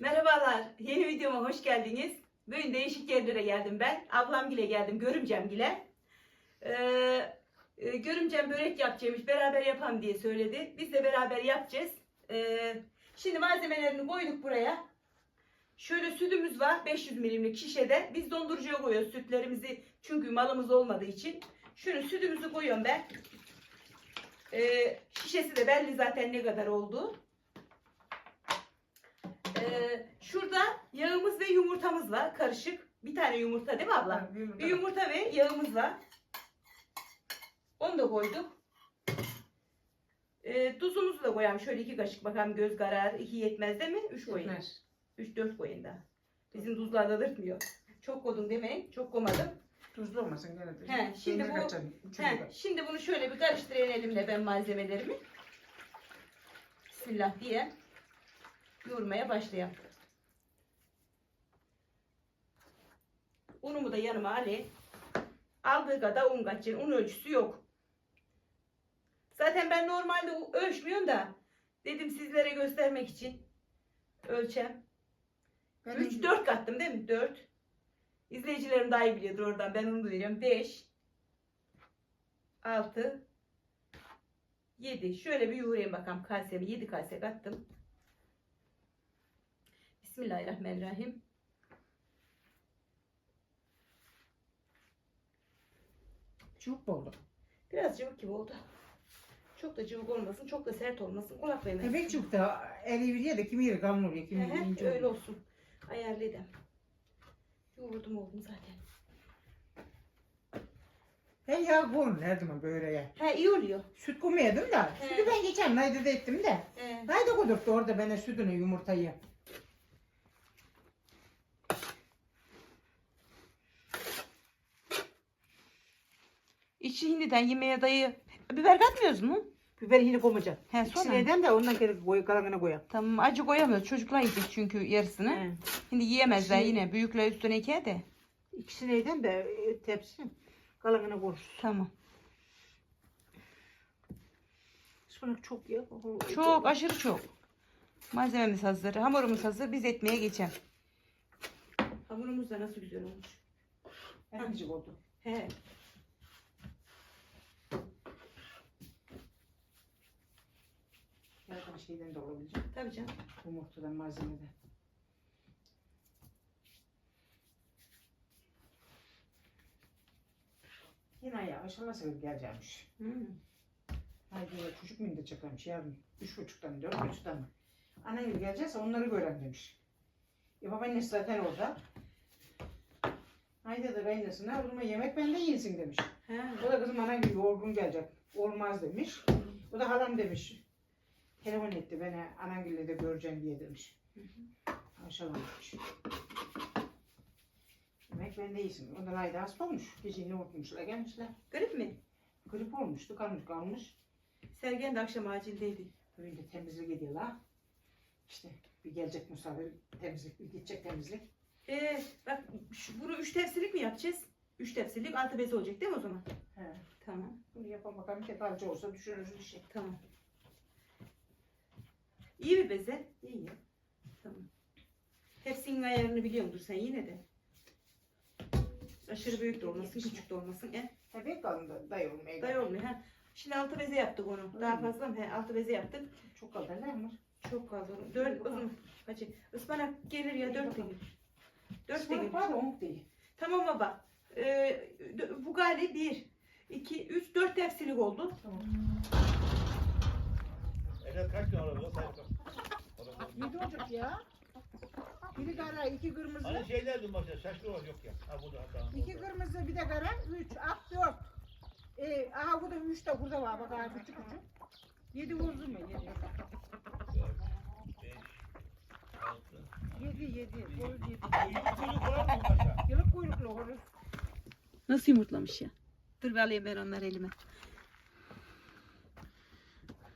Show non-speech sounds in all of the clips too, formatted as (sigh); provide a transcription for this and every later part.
Merhabalar, yeni videoma hoş geldiniz. Bugün değişik yerlere geldim ben. Ablamgile geldim, görümcemgile. Ee, e, görümcem börek yapacakmış, beraber yapalım diye söyledi. Biz de beraber yapacağız. Ee, şimdi malzemelerini koyduk buraya. Şöyle sütümüz var, 500 milimlik şişede. Biz dondurucuya koyuyoruz sütlerimizi, çünkü malımız olmadığı için. Şunu sütümüzü koyuyorum ben. Ee, şişesi de belli zaten ne kadar olduğu. Ee, şurada yağımız ve yumurtamız var karışık. Bir tane yumurta değil mi abla? Bir yumurta ve yağımız var. Onu da koyduk. Ee, tuzumuzu da koyalım. Şöyle iki kaşık bakalım göz kararı. iki yetmez değil mi? Üç koyun. Yetmez. Üç dört koyun da. Bizim tuzlarda dırtmıyor. Çok koydum demeyin. Çok koymadım. Tuzlu olmasın gene de. He, şimdi Peynir bu- He, şimdi bunu şöyle bir karıştırayım elimle ben malzemelerimi. Bismillah diye yoğurmaya başlayalım. Unumu da yanıma alayım. Aldığı kadar un kaçın. Un ölçüsü yok. Zaten ben normalde ölçmüyorum da dedim sizlere göstermek için ölçem. Benim 3 4 kattım değil mi? 4. İzleyicilerim daha iyi biliyordur oradan. Ben onu duyuyorum. 5 6 7. Şöyle bir yoğurayım bakalım kasemi. 7 kase kattım. Bismillahirrahmanirrahim. Çok oldu. Biraz cıvık gibi oldu. Çok da cıvık olmasın, çok da sert olmasın. Kulak. Bebek çok da eli veriyor da kimi yeri kalın oluyor, kimi yeri ince öyle oluyor. olsun. Ayarladım. Yoğurdum oldum zaten. Ben yağ koyun her zaman böreğe. He iyi oluyor. Süt koymayadım da. He. Sütü ben geçen ayda da ettim de. He. Haydi koydurttu orada bana sütünü yumurtayı. İçi hindiden yemeğe dayı. Biber katmıyoruz mu? Biber hini koymayacağım. He İkisini sonra. edem de ondan geri koy, kalanını koyam. Tamam acı koyamıyoruz. Çocuklar yiyecek çünkü yarısını. He. Şimdi yiyemezler Şey- yine. Büyükler üstüne ikiye de. İkisini edem de e, tepsi. Kalanını koyuruz. Tamam. Ispanak çok ya. Çok aşırı çok. Malzememiz hazır. Hamurumuz hazır. Biz etmeye geçelim. Hamurumuz da nasıl güzel olmuş. Emicik oldu. He. Şeyden de olabilecek. Tabii canım. Yumurtadan malzemeden. Yine ya inşallah sever geleceğimiş. Hmm. Haydi ya çocuk muyum da çakarmış yarın. Üç buçuktan dört buçuktan. Ana evi gelecekse onları gören demiş. E babaannesi zaten orada. Haydi de kaynasına o zaman yemek bende yiyinsin demiş. He. O da kızım ana gibi yorgun gelecek. Olmaz demiş. O da halam demiş. Telefon etti beni anangille de göreceğim diye demiş. Maşallah demiş. Yemek bende iyisin. Ondan ayda hasta olmuş. Geceyi unutmuşlar gelmişler. Garip mi? Grip olmuştu kalmış kalmış. Sergen de akşam acildeydi. Bugün de temizlik ediyorlar. İşte bir gelecek misafir temizlik, bir gidecek temizlik. Ee, bak şu, bunu üç tepsilik mi yapacağız? Üç tepsilik altı bez olacak değil mi o zaman? He. Tamam. Bunu yapalım bakalım ketalcı olsa düşünürüz bir şey. Tamam. İyi bir beze. İyi ya. Tamam. Hepsinin ayarını biliyordur sen yine de. Aşırı büyük de olmasın, küçük de olmasın. E, Tabii kalın da dayı olmaya dayı olmuyor. Ha. Şimdi altı beze yaptık onu. Daha mi? fazla mı? He, altı beze yaptık. Çok kaldı ne var? Çok kaldı. Dört, o zaman. Kaçı? Ispanak gelir ya dört de gelir. Dört de Ispanak gelir. var da on değil. Tamam baba. Ee, bu gali bir, iki, üç, dört tepsilik oldu. Tamam. Evet kaç tane sayfa? Yedi Ocak ya. Biri kara, iki kırmızı. Hani şeyler dün başta şaşkın var yok ya. Ha burada hata. İki kırmızı bir de kara, üç, at, dört. Ee, aha bu da üç de burada var bak aha küçük küçük. Yedi vurdu mu? Yedi. Beş, altı. Yedi, yedi. Horoz yedi. Yılık kuyruklu horoz. Nasıl yumurtlamış ya? Dur bir alayım ben onları elime.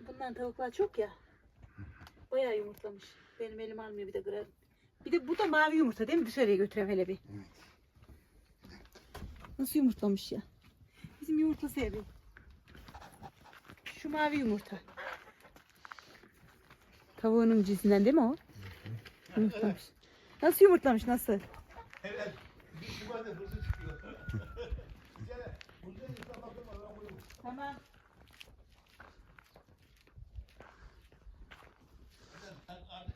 Bundan tavuklar çok ya. Bayağı yumurtlamış. Benim elim almıyor bir de kırar. Bir de bu da mavi yumurta değil mi? Dışarıya götüreyim hele bir. Nasıl yumurtlamış ya? Bizim yumurta sevdim. Şu mavi yumurta. Tavuğunun cinsinden değil mi o? Yumurtlamış. Nasıl yumurtlamış nasıl? Evet. Bir kumarda hızlı çıkıyor. (laughs) Tamam. Sen abi.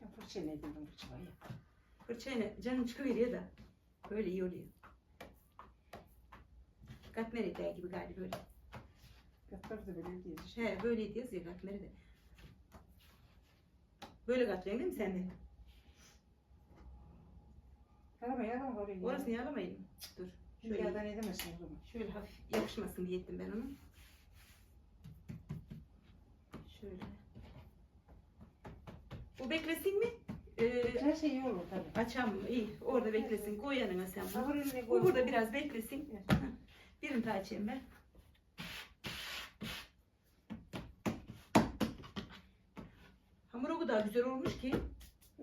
Ben fırçayla yedim fırçayla. Fırçayla canım çıkıveriyor da. Böyle iyi oluyor. Katmer eder gibi galiba böyle. Yaparız da böyle değil işte. He böyle diyoruz ya katmeri de. Böyle katlıyorsun değil mi sen de? Yarama yarama oraya. Orasını yalamayın. Dur. Şöyle Şöyle, yerden edemezsin o zaman. şöyle hafif yapışmasın diye ettim ben onu. Şöyle. Bu beklesin mi? Ee, Her şey iyi olur tabii. açam? İyi. Orada beklesin. Koy yanına sen bunu. Bu koy. burada biraz beklesin. Heh. Birini daha açayım ben. Hamur o kadar güzel olmuş ki.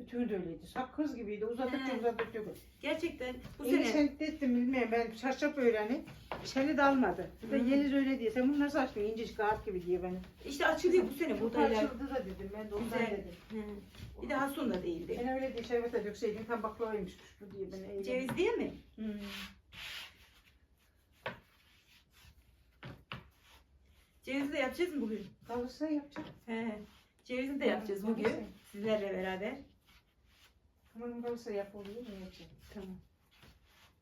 Ötüğü de öyleydi. Sak kız gibiydi. Uzadıkça He. uzadıkça. Gerçekten bu sene sen dedim bilmiyorum ben çarşaf öğreni. Seni de almadı. Ben Hı. Yeliz öyle diye. Sen bunu nasıl açtın? İncecik kağıt gibi diye beni. işte açılıyor bu sene Bu buğdaylar. açıldı da dedim. Ben de ondan Güzel. dedim. Hı. Bir de hasun da değildi. Ben öyle diye şerbete dökseydin tam baklavaymış bu diye beni eğlendim. Ceviz değil mi? Hmm. Cevizi de yapacağız mı bugün? Kalırsa yapacağım. He. Cevizi de yapacağız bugün. Sizlerle beraber. Hamurun kalırsa yap oluyor mu yapacağım. Tamam.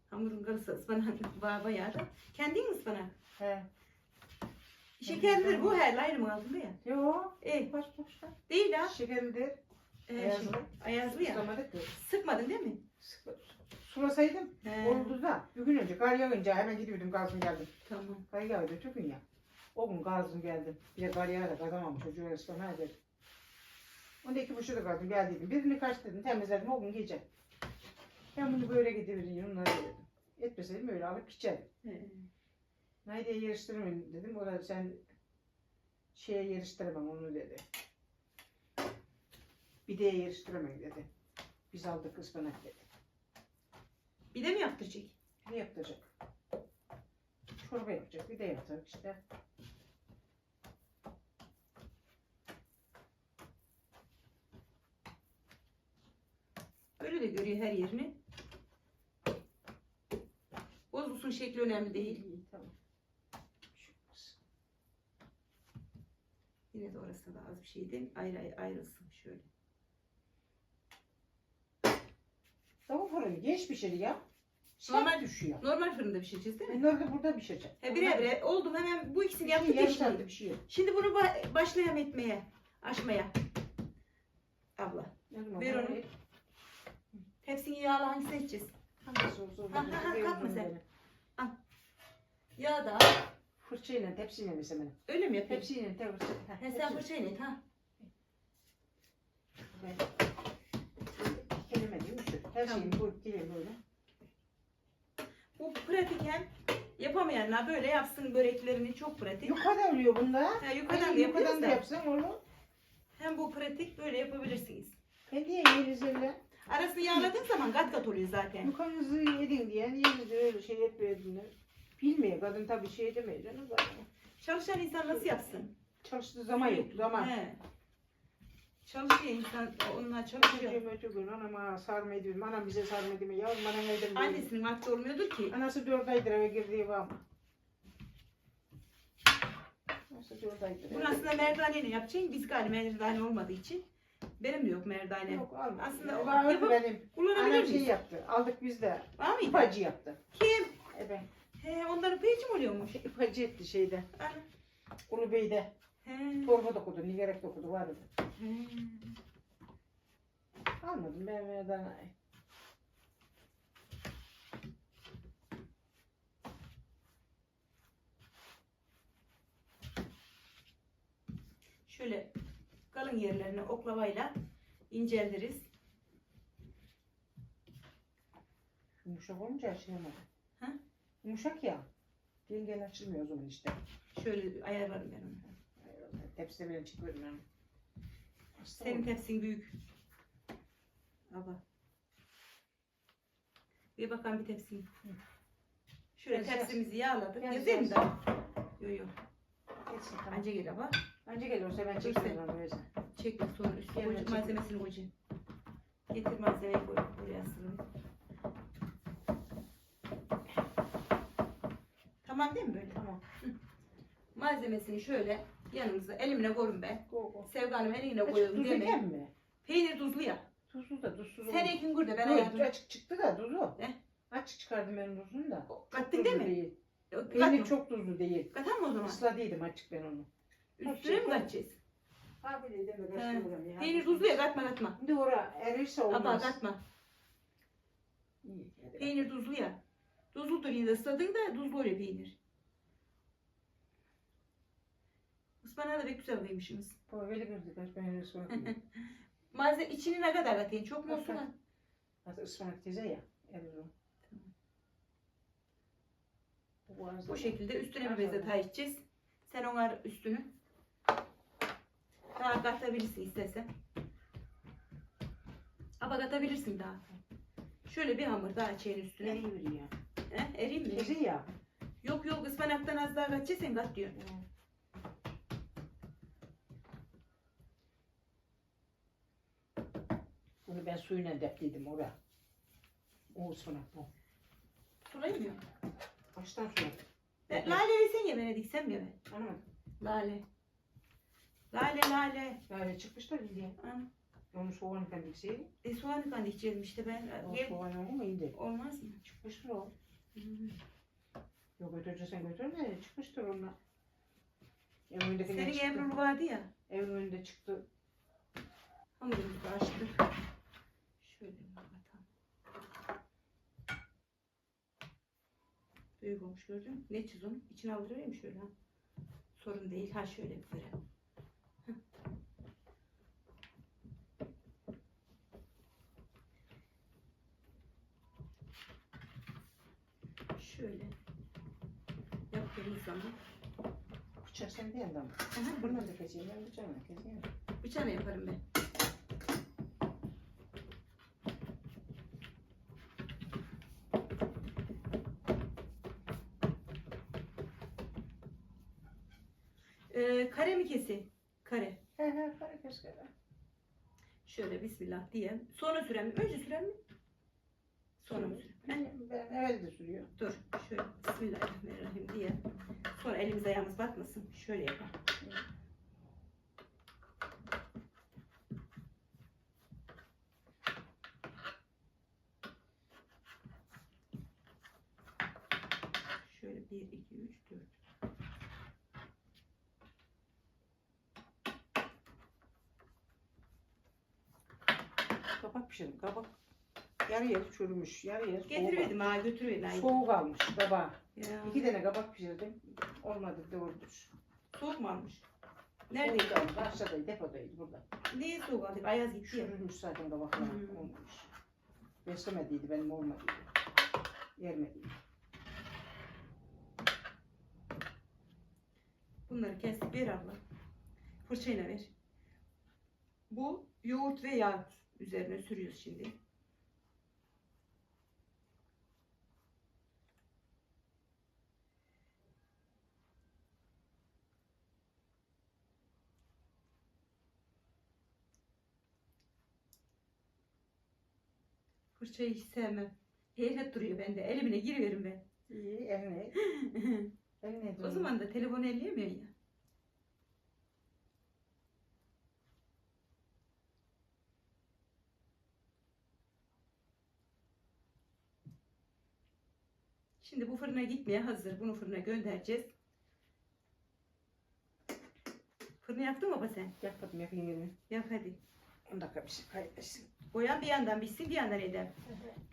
Hamurun kalırsa ıspanak var bayağı da. Kendin mi ıspanak? He. Şekerlidir bu her ayrı mı altında ya? Yo. E, Boş boş. değil ha. Şekerlidir. E, Ayazlı. şey, ayazlı ya. Da. Sıkmadın değil mi? Sık- Sulasaydım He. oldu da. Bir gün önce kar yağınca hemen gidiyordum gazım geldim. Tamam. Kar yağıyordu tüm gün ya. O gün gazım geldim. Bir de kar yağarak kazamam çocuğu ıspanak ederim. Onda iki buçukta kaldım geldiydim. Birini kaç dedim temizledim o gün giyeceğim. Ben bunu böyle gidebilirim onları dedim. Etmeseydim öyle alıp gideceğim. He. Naide'ye yarıştırmayın dedim. O da sen şeye yarıştıramam onu dedi. Bir de yarıştıramayın dedi. Biz aldık ıspanak dedi. Bir de mi yaptıracak? Ne yapacak? Çorba yapacak. Bir de yapacak işte. Görüyor her yerini. Bozulsun şekli önemli değil. İyi, tamam. Yine de orası da az bir şeydi. Ayrı ayrı ayrılsın şöyle. Tavuk fırını geç pişir ya. Normal- Normal düşüyor. Normal fırında pişireceğiz değil mi? Ben orada burada pişireceğim. He, bire bire oldum hemen bu ikisini Yaptı yaptık yarım saatte pişiyor. Şimdi bunu ba- başlayalım etmeye. Açmaya. Abla. Ver onu. Hepsini yağla hangi seçeceğiz? Hangisi olsa olur. Ha, ha, ha, onu sen. Yağ da. Fırçayla tepsiyle mesela. Öyle mi yapayım? Tepsiyle tepsi. Ha, He sen fırçayla et ha. Ben kelime değil mi? Her Tamam. şeyin bu kelime böyle. Bu pratik hem yapamayanlar böyle yapsın böreklerini çok pratik. Yukarıdan oluyor bunda. Ha, yukarıdan da Yukarıdan yapıyoruz da yapsan olur. Hem bu pratik böyle yapabilirsiniz. Ben diye Yeliz'le Arasını yağladığın zaman kat kat oluyor zaten. yukarınızı yedin diye Yeliz'le öyle şey etmediğini bilmiyor. Kadın tabii şey demiyor canım zaten. Çalışan insan nasıl yapsın? Çalıştığı zaman yok. Zaman. He. Çalışıyor insan onlar çalışıyor. Çocuğum ötü gün anama sarma ediyorum. Anam bize sarma ediyor. Yavrum bana ne dedim. Annesinin vakti olmuyordur ki. Anası dört aydır eve girdiği var mı? Anası dört aydır. Merdaneyle yapacaksın. Biz galiba merdane olmadığı için. Benim de yok merdane. Yok alma. Aslında o var yapıp benim. Kullanabilir Annem şey miyiz? yaptı. Aldık biz de. Var mıydı? İpacı yaptı. Kim? E ben. He, onların peyci mi oluyormuş? İpacı etti şeyde. Ana. Ulubey'de. He. Torba dokudu. Nigerek dokudu vardı. He. Almadım ben verden. Şöyle kalın yerlerini oklavayla inceltiriz. Yumuşak olunca açılamadı. Ha? Yumuşak ya. Yengen açılmıyor o zaman işte. Şöyle ayarlarım ben onu. Tepside bile çıkıyorum ben. Senin tepsin büyük. Ama Bir bakalım bir tepsini. Şöyle tepsimizi yağladık. Yaz, Yazayım yaz. da. Yok yok. Anca gel ama. Anca geliyorsa ben onu versen. Çektim sonra üstüne koyacağım. Malzemesini koyacağım. Getir malzemeyi koy. Buraya asılın. Tamam değil mi böyle? Tamam. Malzemesini şöyle yanımıza elimle koyun ben. Go go. Sevganım eline Açık koyalım tuzlu demeyin. yem mi? Peynir tuzlu ya. Tuzlu da tuzsuz Sen ekin burada ben Yok, ayarladım. açık çıktı da tuzu. Ne? Açık çıkardım ben tuzunu da. Kattın değil mi? Değil. Peynir Katma. çok tuzlu değil. Katar mı o zaman? Isladıydım açık ben onu. Üstüne mi katacağız? Abi dedim de He. karıştırıyorum ya. Peynir tuzlu ya katma katma. Şimdi ora erirse olmaz. Aba katma. İyi, hadi. Peynir tuzlu ya. Tuzludur yine ısladın da tuzlu oluyor peynir. Ispanağı da pek güzel koymuşsunuz. Baba böyle bir kaç peynir ıspanak yiyor. Malzeme içini ne kadar katayım? Çok mu olsun? Ha? Hatta ıspanak teze ya. Erir o. Bu Bu şekilde üstüne bir Az beze oldu. tay edeceğiz. Sen onar üstünü. Daha katabilirsin istersen. Ama katabilirsin daha. Şöyle bir hamur daha çeyin üstüne. Eriyor ya. He, eriyim mi? Teze ya. Yok yok ıspanaktan az daha katacaksan kat diyor. Bunu ben suyla depliydim ora. O ıspanak bu. Sulayım mı? Baştan suladım. Laleyi sen ye bana diksem ye ben. Anlamadım. Lale. Lale lale. Yani çıkmışlar diye. Ana. Onu soğan kendisi. E soğanı kan dikeceğim işte ben. O Gel- soğan oldu mu iyiydi. Olmaz mı? Çıkmıştır o. Hmm. Yok götüreceksen götür de çıkmıştır onunla. Evin önündekinden Senin. Ebru'lu vardı ya. Evin önünde çıktı. Hamurumuzu açtık. Şöyle bir bakalım. Büyük olmuş gördün mü? Ne çizim? İçine aldırayım mı şöyle? ha? Sorun değil. Ha şöyle bir kere. Heh. Şöyle yaptığımız zaman Bıçak sen bir yandan mı? Ben bıçağımla keseyim. bıçağla yaparım ben. Ee, kare mi kesi? Kare. He he kare kes kare. Şöyle bismillah diye. Sonra süren mi? Önce süren mi? Sonra mı süren? Ben, ben evvel de sürüyor. Dur. Şöyle bismillahirrahmanirrahim diye. Sonra elimiz ayağımız batmasın. Şöyle yapalım. Şöyle 1, 2, 3, 4. Kabak pişirdim kabak. Yarı yer çürümüş. Yarı soğuk. Getirmedim ha götürmedim. Soğuk. Soğuk almış kabağı. Ya. İki tane kabak pişirdim. Olmadı doğrudur. Soğuk mu almış? Nerede? Soğuk almış. Aşağıdaydı depodaydı burada. Niye soğuk aldık? Ayaz gitti ya. Çürümüş zaten kabaklar. Hmm. Olmamış. Beslemediydi benim olmadıydı. Yermediydi. Bunları kestik ver abla. Fırçayla ver. Bu yoğurt ve yağ üzerine sürüyoruz şimdi. Fırçayı hiç sevmem. Heyret duruyor bende. Elimine giriverim ben. İyi (laughs) eline. Eline o zaman da telefonu elleyemiyor ya. Şimdi bu fırına gitmeye hazır. Bunu fırına göndereceğiz. Fırını yaptın mı baba sen? Yapmadım yapayım elini. Yap hadi. 10 dakika bir şey kaybetsin. Boyan bir yandan bitsin bir yandan eder.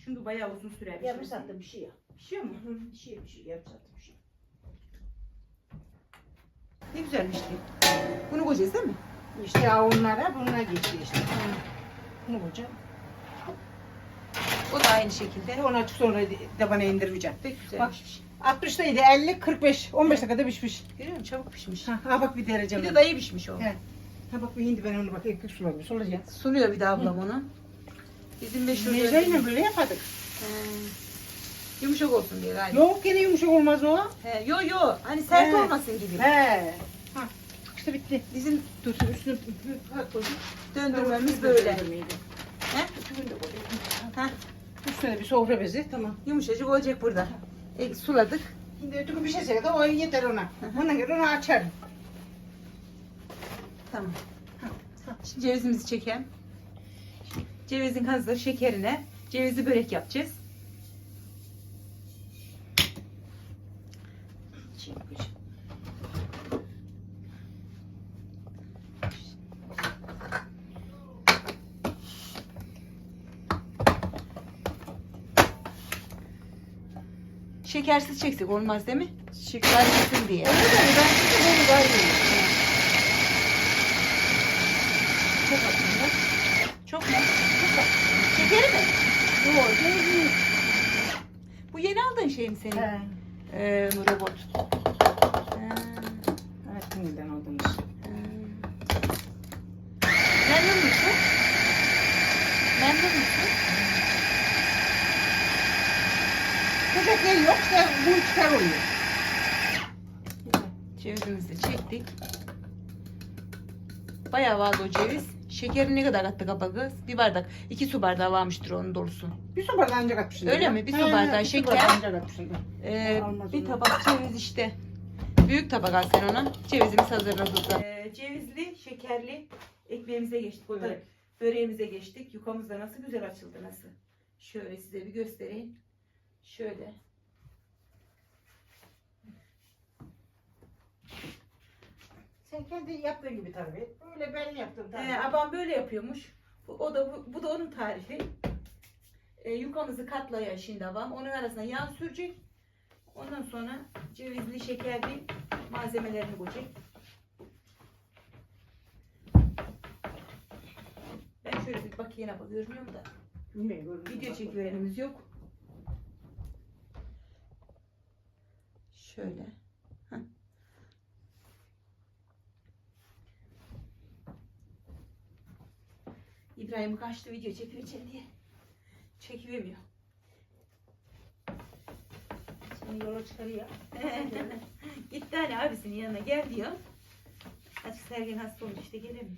Çünkü bayağı uzun sürer. Yarım saatte bir şey yap. Pişiyor mu? Bir şey bir şey yarım saatte bir şey. Ne güzelmiş ki. Bunu koyacağız değil mi? İşte ya onlara bunlar geçti işte. Bunu koyacağım. O da aynı şekilde. Onu açık sonra de bana indireceğim. Pek güzel. Bak. pişmiş. 60'taydı 50 45 15 dakikada pişmiş. Görüyor musun? Çabuk pişmiş. Ha, ha bak bir derece Bir de dayı pişmiş o. He. Ha bak bir indi ben onu bak ekmek suladım. Sulacağım. Suluyor bir de ablam onu. Bizim meşhur Necla'yla böyle yapardık. He. Yumuşak olsun diye galiba. Yok gene yumuşak olmaz o. He, yo yo hani sert He. olmasın gibi. He. Ha. İşte bitti. Bizim dur üstünü. Döndürmemiz böyle. He? Ha, Üstüne bir sofra bezi. Tamam. yumuşacık olacak burada. E, suladık. Şimdi öteki bir şey söyledi. O yeter ona. Ona göre onu açarım. Tamam. Şimdi cevizimizi çekelim. Cevizin hazır şekerine cevizli börek yapacağız. Şekersiz çeksek olmaz değil mi? Şeker gitsin diye. Öyle de ben şimdi bunu gayrıyım. Çok aslında. Çok mu? Şekeri mi? Değil. Bu yeni aldığın şey mi senin? He. Ee, robot. Ee, Evet, sinirden aldım işte. ee. Memnun musun? Memnun musun? Köpekler yok da bu çıkar oluyor. Cevizimizi de çektik. Bayağı vardı o ceviz. Şekeri ne kadar attık abla kız? Bir bardak. iki su bardağı varmıştır onun dolusu. Bir su bardağı ancak atmışsın. Öyle ya. mi? Bir su He, bardağı bir su şeker. bardağı ancak. Ee, Almaz bir onu. tabak ceviz işte. Büyük tabak al sen ona. Cevizimiz hazırladık. Ee, cevizli, şekerli ekmeğimize geçtik. Evet. Böreğimize geçtik. Yukamız da nasıl güzel açıldı nasıl. Şöyle size bir göstereyim. Şöyle. Sen kendi yaptığın gibi tabii. Öyle ben yaptım tabii. Ee, abam böyle yapıyormuş. Bu, o da bu, bu da onun tarifi. Ee, yukamızı katlaya şimdi abam. Onun arasına yağ sürecek. Ondan sonra cevizli, şekerli malzemelerini koyacak. Ben şöyle bir bakayım abla görünüyor da. Bilmiyorum. Video çekiverenimiz yok. Şöyle. İbrahim kaçtı video çekileceğim diye. Çekivemiyor. Seni yola çıkarıyor. (laughs) Gitti hani abisinin yanına gel diyor. Açık Sergen hasta olmuş işte gelemiyor.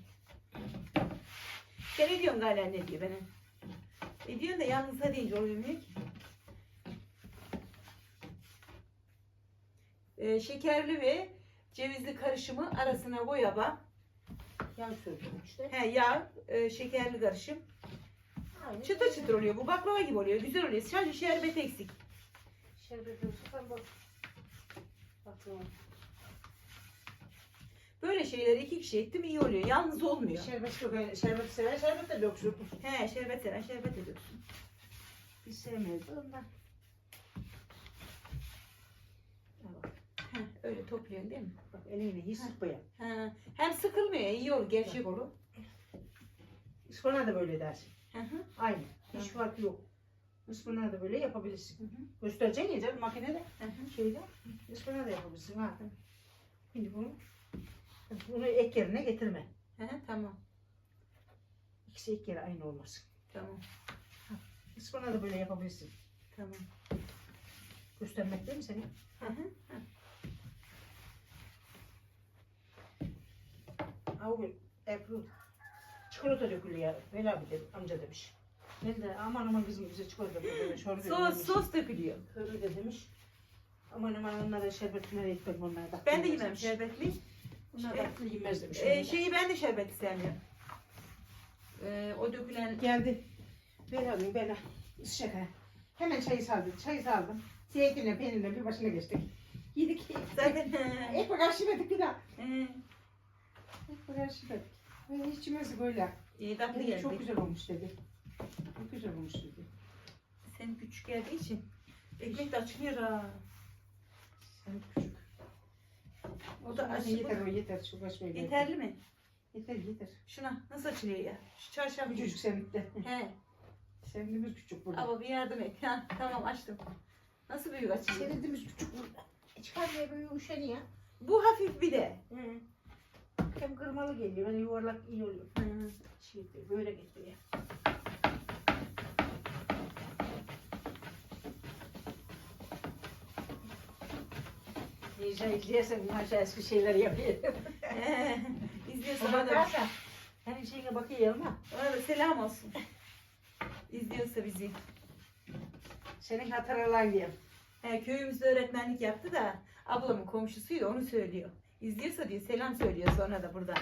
Sen ne diyorsun galiba ne diyor bana? E diyorsun da yalnız ha deyince olmuyor ki. Ee, şekerli ve cevizli karışımı arasına koy Yan sürdüm işte. He yağ, e, şekerli karışım. Aynı. Çıtır çıtır oluyor. Bu baklava gibi oluyor. Güzel oluyor. Sadece şerbet eksik. Şerbet olsa ben bak. Bakalım. Böyle şeyleri iki kişi ettim iyi oluyor. Yalnız olmuyor. Şerbet yok. yani Şerbet sever. Şerbet de döksün. He şerbet seven şerbet ediyorsun. Biz sevmeyiz ondan. He, öyle topluyorsun değil mi? Bak elini hiç sıkmaya. Ha, hem sıkılmıyor, iyi olur, gevşek olur. Ispanağı da böyle dersin. Hı hı. Aynı. Hiç Hı. farkı yok. Ispanağı da böyle yapabilirsin. Hı hı. Göstereceksin ya canım makinede. Hı hı. Şeyde. Ispanağı da yapabilirsin ha. Şimdi bunu bunu ek yerine getirme. Hı hı, tamam, İkisi ek yere aynı olmasın. tamam, Ispanağı da böyle yapabilirsin. tamam. Göstermek değil mi seni? Hı hı. Abi Ebru çikolata dökülüyor ya. Veli abi dedi, amca demiş. Ben de aman aman kızım bize çikolata dökülüyor. Şöyle Sos, sos dökülüyor. Öyle demiş. Aman aman onlara şerbetine etmem onlara da. Ben de yemem şerbetli. Bunlar Şey- da yemez demiş. Ee, şeyi ben de şerbetli sevmiyorum. Ee, o dökülen Geldi. Veli abi ben şaka. Hemen çayı saldım. Çayı saldım. Zeytinle peynirle bir başına geçtik. Yedik. zaten Ekmek aşımadık bir daha. Aşımadık. Ve yemesi böyle. iyi tatlı Dedi, geldi. Çok güzel olmuş dedi. Çok güzel olmuş dedi. Senin küçük geldiği için ekmek de açılıyor ha. Sen küçük. O da aç. yeter o yeter. Çok açmaya gerek yok. Yeterli mi? Yeter yeter. Şuna nasıl açılıyor ya? Şu çarşaf. Küçücük sevinlikte. He. Sevindiğimiz küçük burada. Ama bir yardım et. Ha, tamam açtım. Nasıl büyük açılıyor? Sevindiğimiz küçük burada. Çıkarmaya böyle üşeniyor. Bu hafif bir de. Hı. Hem kırmalı geliyor. Hani yuvarlak iyi oluyor. Hı hı. Şey, böyle getiriyor. Necla izleyersen maşa eski şeyler yapıyor. İzliyorsan O bakarsa her şeyine bakıyor ama Öyle selam olsun. İzliyorsa bizi. senin hatırlan diyor. He, köyümüzde öğretmenlik yaptı da ablamın komşusuydu onu söylüyor. İzliyorsa diyor selam söylüyor sonra da buradan.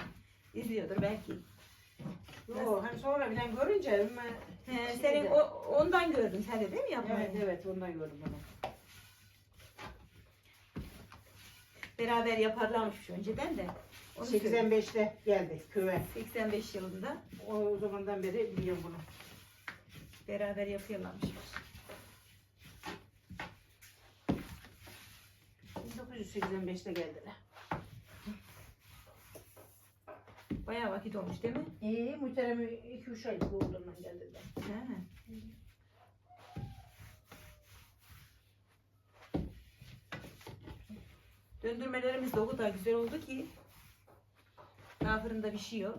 İzliyordur belki. Yo, hani sonra bilen görünce ama He, Şey senin o, ondan gördün sen de değil mi yapmayı? Evet evet ondan gördüm onu. Beraber yaparlarmış önceden de. Onu söylüyor. 85'te geldi köye. 85 yılında O zamandan beri biliyorum bunu. beraber yapıyorlarmış. 1985'te geldiler. Bayağı vakit olmuş değil mi? İyi, muhterem 2-3 aylık oğlundan geldiler. He. Döndürmelerimiz de o kadar güzel oldu ki daha fırında pişiyor.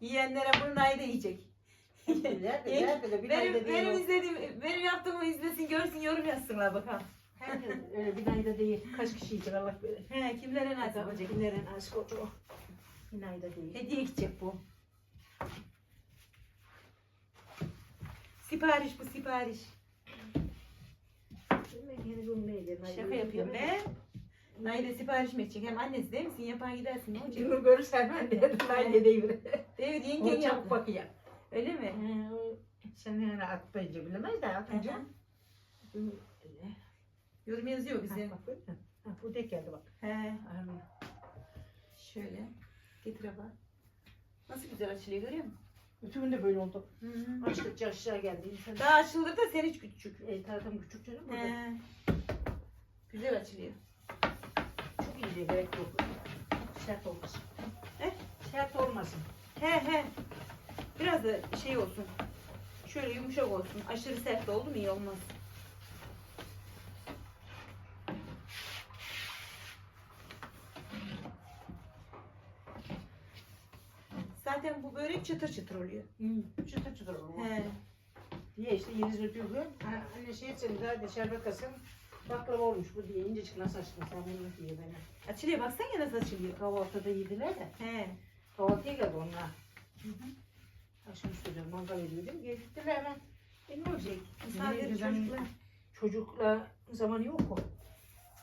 Yiyenlere bunun ayda yiyecek. Nerede, nerede de bir benim, ayda değil benim o. izlediğim, benim yaptığımı izlesin, görsün, yorum yazsınlar bakalım. Herkes öyle bir ayda değil. Kaç kişi yiyecek Allah bilir. He, kimlere nasip olacak? Kimlerin aşk oldu o. Bir ayda değil. Hediye gidecek bu. Sipariş bu sipariş. Yeni gün neydi? Şaka yapıyorum be. Nail'e sipariş mi edecek? Hem annesi değil misin? Yapar gidersin. Ne olacak? Cumhur görürsen ben de Nail'e değil. Evet yengen çok yaptı. bakıyor. Öyle mi? O Sen yani at bence bilemez de atınca. Yorum yazıyor bize. Bize. Bak, görüyor musun? Ha, bu de geldi bak. He. Aynen. Şöyle. Getir bak. Nasıl güzel açılıyor görüyor musun? Bütün de böyle oldu. Hı hı. Açtıkça aşağı geldi. İnsan Daha açılır da sen hiç küçük. e, tarafım küçük canım. burada. He. Güzel açılıyor. Çok iyi de gerek yok. Sert olmasın. He? Sert olmasın. He he. Biraz da şey olsun. Şöyle yumuşak olsun. Aşırı sert de oldu mu iyi olmaz. Zaten bu börek çıtır çıtır oluyor. Hı. Çıtır çıtır olur. He. Diye işte yeni ötüyor. Ha, Anne şey etsin daha de şerbet kasın. Baklava olmuş bu diye. incecik nasıl açtın sen bunu diye bana. Açılıyor baksana ya nasıl açılıyor. Kahvaltıda yediler de. He. Kahvaltıya geldi onlar. Akşam üstü mangal ediyordum. Gittiler hemen. E ne olacak? Bizim Misafir evde çocuklar. Çocukla zaman yok o.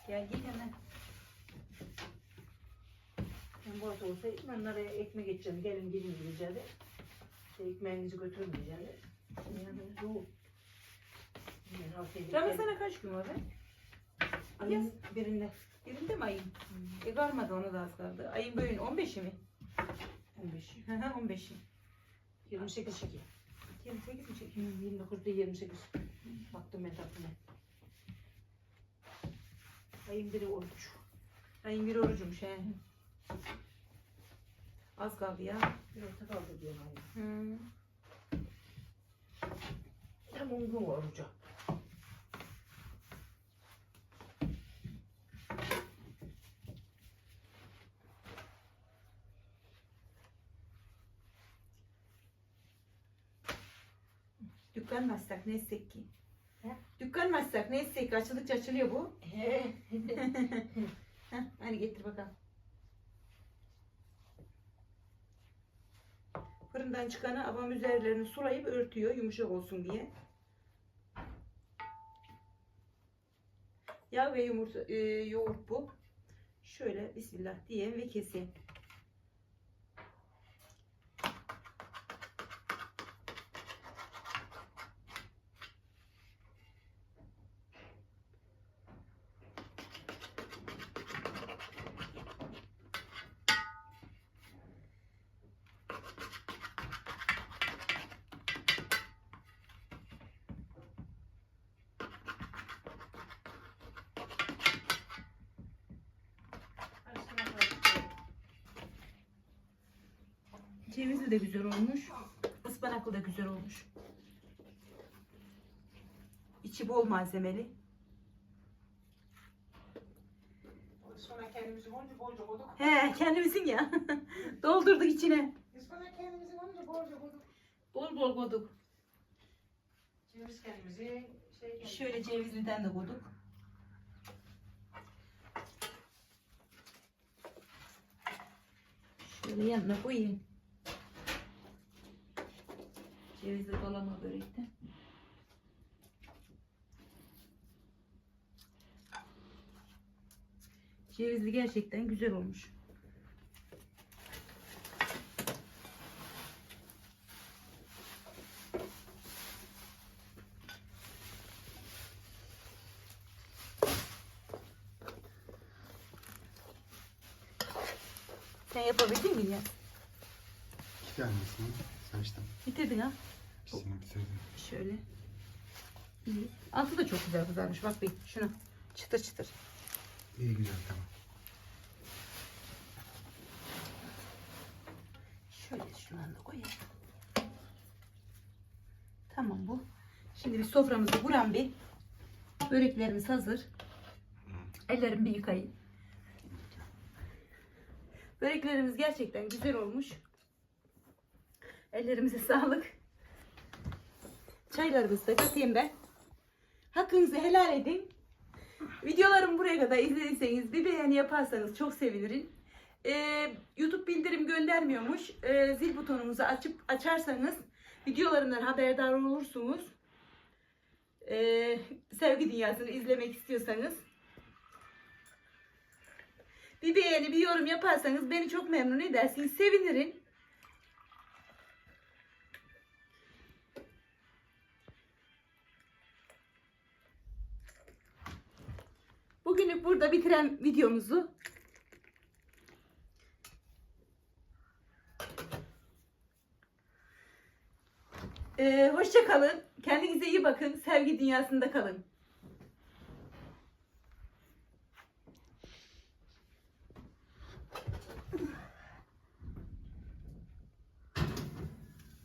Gel git hemen. Ben bu arada olsa onlara ekmek geçeceğim. Gelin gidin diyeceğim. İşte ekmeğinizi götürün diyeceğim. Yani bu. Yani haftaya Ramazan'a kaç gün var be? Ayın birinde. Birinde mi ayın? E kalmadı onu da az kaldı. Ayın bugün 15'i mi? 15. Hı hı 15'i. 28 şeker. 28 mi çekiyor? 29'da 28. Baktım ben takvime. Ayın biri oruç. Ayın bir orucumuş he. Az kaldı ya. Bir hafta kaldı diyorum ayın. Hı. Tam 10 gün var oruca. Dükkan mı açsak ne etsek ki? He? Dükkan mı açsak ne etsek ki? Açıldıkça açılıyor bu. He. (laughs) Heh, hani getir bakalım. Fırından çıkanı abam üzerlerini sulayıp örtüyor yumuşak olsun diye. Yağ ve yumurta, e, yoğurt bu. Şöyle bismillah diyeyim ve keseyim. Cevizli de güzel olmuş. Ispanaklı da güzel olmuş. İçi bol malzemeli. Sonra kendimizi boncu boncu koyduk. He kendimizin ya. (laughs) Doldurduk içine. Sonra kendimizi boncu boncu koyduk. Bol bol koyduk. Ceviz kendimizi şey kendimizi. Şöyle cevizliden de koyduk. Şöyle yanına koyayım. Cevizli dolama börekte. Cevizli gerçekten güzel olmuş. Sen yapabildin mi ya? İki tanesini saçtım. Bitirdin ha? İkisini bitirdim. Şöyle. İyi. Altı da çok güzel kızarmış. Bak bir şuna. Çıtır çıtır. İyi güzel tamam. Şöyle şunları da koyayım. Tamam bu. Şimdi bir soframızı kuran bir. Böreklerimiz hazır. Ellerimi bir yıkayayım. Böreklerimiz gerçekten güzel olmuş. Ellerimize (laughs) sağlık. Çaylarımızı da katayım ben. Hakkınızı helal edin. Videolarımı buraya kadar izlediyseniz bir beğeni yaparsanız çok sevinirim. Ee, YouTube bildirim göndermiyormuş. Ee, zil butonunuzu açıp açarsanız videolarımdan haberdar olursunuz. Ee, sevgi dünyasını izlemek istiyorsanız bir beğeni bir yorum yaparsanız beni çok memnun edersiniz. Sevinirim. Bugünlük burada bitiren videomuzu Ee, hoşça kalın. Kendinize iyi bakın. Sevgi dünyasında kalın.